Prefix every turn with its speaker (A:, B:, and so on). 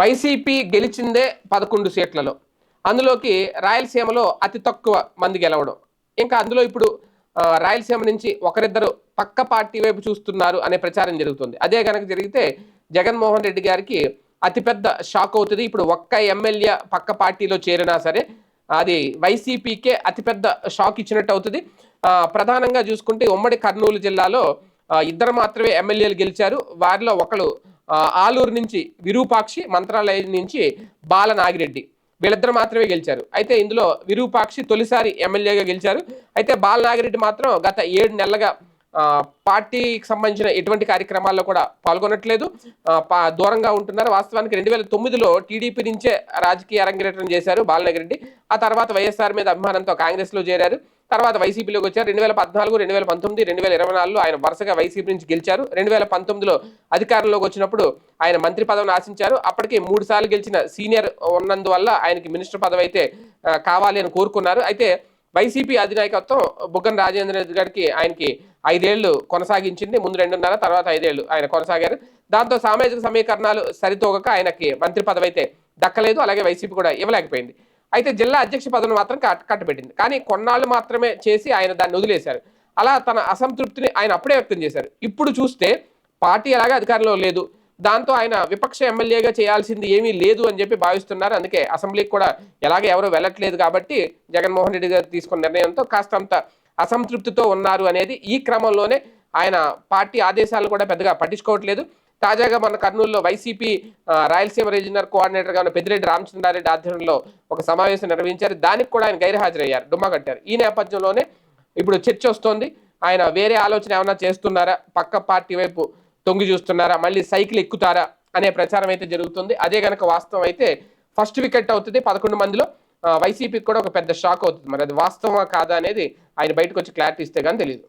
A: YCP గెలిచిందే పదకొండు సీట్లలో. అందులోకి రాయలసీమలో అతి తక్కువ మంది గెలవడం. ఇంకా అందులో ఇప్పుడు రాయలసీమ నుంచి ఒకరిద్దరు పక్క పార్టీ వైపు చూస్తున్నారు అనే ప్రచారం జరుగుతుంది. అదే కనుక జరిగితే జగన్మోహన్ రెడ్డి గారికి అతిపెద్ద షాక్ అవుతుంది. ఇప్పుడు ఒక్క ఎమ్మెల్యే పక్క పార్టీలో చేరినా సరే అది వైసీపీకే అతిపెద్ద షాక్ ఇచ్చినట్టు అవుతుంది. ప్రధానంగా చూసుకుంటే ఉమ్మడి కర్నూలు జిల్లాలో ఇద్దరు మాత్రమే ఎమ్మెల్యేలు గెలిచారు. వారిలో ఒకరు ఆలూరు నుంచి విరూపాక్షి మంత్రాలయం నుంచి బాల నాగిరెడ్డి వీళ్ళిద్దరు మాత్రమే గెలిచారు. అయితే ఇందులో విరూపాక్షి తొలిసారి ఎమ్మెల్యేగా గెలిచారు. అయితే బాల నాగిరెడ్డి మాత్రం గత ఏడు నెలలుగా పార్టీకి సంబంధించిన ఎటువంటి కార్యక్రమాల్లో కూడా పాల్గొనట్లేదు. పా- దూరంగా ఉంటున్నారు. వాస్తవానికి రెండు వేల తొమ్మిదిలో టీడీపీ నుంచే రాజకీయ అరంగేట్రం చేశారు బాలనాగిరెడ్డి. ఆ తర్వాత వైఎస్ఆర్ మీద అభిమానంతో కాంగ్రెస్లో చేరారు. తర్వాత వైసీపీలోకి వచ్చారు. రెండు వేల పద్నాలుగు రెండు వేల పంతొమ్మిది రెండు వేల ఇరవై నాలుగులో ఆయన వరుసగా వైసీపీ నుంచి గెలిచారు. రెండు వేల పంతొమ్మిదిలో అధికారంలోకి వచ్చినప్పుడు ఆయన మంత్రి పదవిని ఆశించారు. అప్పటికే మూడు సార్లు గెలిచిన సీనియర్ ఉన్నందువల్ల ఆయనకి మినిస్టర్ పదవి అయితే కావాలి అని కోరుకున్నారు. అయితే వైసీపీ అధినాయకత్వం బుగ్గన రాజేంద్ర రెడ్డి గారికి ఆయనకి ఐదేళ్ళు కొనసాగించింది. ముందు రెండున్నర తర్వాత ఐదేళ్ళు ఆయన కొనసాగారు. దాంతో సామాజిక సమీకరణాలు సరితూగక ఆయనకి మంత్రి పదవి అయితే దక్కలేదు. అలాగే వైసీపీ కూడా ఇవ్వలేకపోయింది. అయితే జిల్లా అధ్యక్ష పదవిని మాత్రం కట్టబెట్టింది. కానీ కొన్నాళ్ళు మాత్రమే చేసి ఆయన దాన్ని వదిలేశారు. అలా తన అసంతృప్తిని ఆయన అప్పుడే వ్యక్తం చేశారు. ఇప్పుడు చూస్తే పార్టీ ఎలాగా అధికారంలో లేదు. దాంతో ఆయన విపక్ష ఎమ్మెల్యేగా చేయాల్సింది ఏమీ లేదు అని చెప్పి భావిస్తున్నారు. అందుకే అసెంబ్లీకి కూడా ఎలాగ ఎవరూ వెళ్ళట్లేదు కాబట్టి జగన్మోహన్ రెడ్డి గారు తీసుకున్న నిర్ణయంతో కాస్తంత అసంతృప్తితో ఉన్నారు అనేది ఈ క్రమంలోనే ఆయన పార్టీ ఆదేశాలను కూడా పెద్దగా పట్టించుకోవట్లేదు. తాజాగా మన కర్నూలులో వైసీపీ రాయలసీమ రీజనల్ కోఆర్డినేటర్గా ఉన్న పెద్దిరెడ్డి రామచంద్రారెడ్డి ఆధ్వర్యంలో ఒక సమావేశం నిర్వహించారు. దానికి కూడా ఆయన గైర్హాజరయ్యారు డుమ్మా కట్టారు ఈ నేపథ్యంలోనే ఇప్పుడు చర్చ వస్తోంది. ఆయన వేరే ఆలోచన ఏమైనా చేస్తున్నారా? పక్క పార్టీ వైపు తొంగి చూస్తున్నారా? మళ్ళీ సైకిల్ ఎక్కుతారా? అనే ప్రచారం అయితే జరుగుతుంది. అదే కనుక వాస్తవం అయితే ఫస్ట్ వికెట్ అవుతుంది పదకొండు మందిలో. వైసీపీకి కూడా ఒక పెద్ద షాక్ అవుతుంది. మరి అది వాస్తవమా కాదా అనేది ఆయన బయటకు వచ్చి క్లారిటీ ఇస్తే కానీ తెలియదు